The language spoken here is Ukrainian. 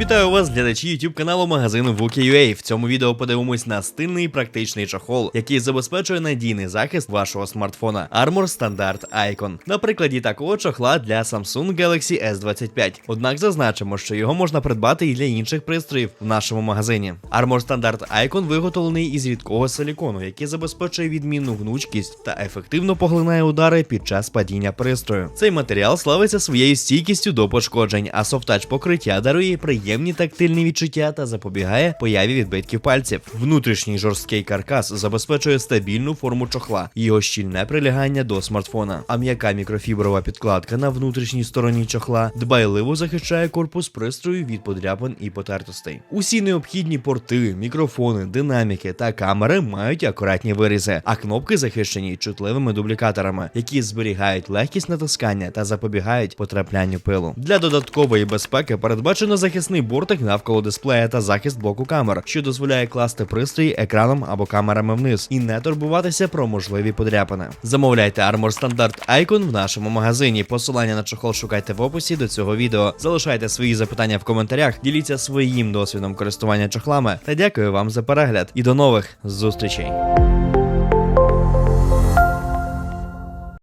Вітаю вас, глядачі YouTube каналу магазину Vuki.ua. В цьому відео подивимось на стильний практичний чохол, який забезпечує надійний захист вашого смартфона Armor Standard Icon. На прикладі такого чохла для Samsung Galaxy S25. Однак зазначимо, що його можна придбати і для інших пристроїв в нашому магазині. Armor Standard Icon виготовлений із рідкого силікону, який забезпечує відмінну гнучкість та ефективно поглинає удари під час падіння пристрою. Цей матеріал славиться своєю стійкістю до пошкоджень, а софтач покриття дарує приємні тактильні відчуття та запобігає появі відбитків пальців. Внутрішній жорсткий каркас забезпечує стабільну форму чохла, його щільне прилягання до смартфона. А м'яка мікрофіброва підкладка на внутрішній стороні чохла дбайливо захищає корпус пристрою від подряпин і потертостей. Усі необхідні порти, мікрофони, динаміки та камери мають акуратні вирізи, а кнопки захищені чутливими дублікаторами, які зберігають легкість натискання та запобігають потраплянню пилу. Для додаткової безпеки передбачено захисний бортик навколо дисплея та захист блоку камер, що дозволяє класти пристрій екраном або камерами вниз і не турбуватися про можливі подряпини. Замовляйте Armor Standard Icon в нашому магазині. Посилання на чохол шукайте в описі до цього відео. Залишайте свої запитання в коментарях, діліться своїм досвідом користування чохлами та дякую вам за перегляд і до нових зустрічей.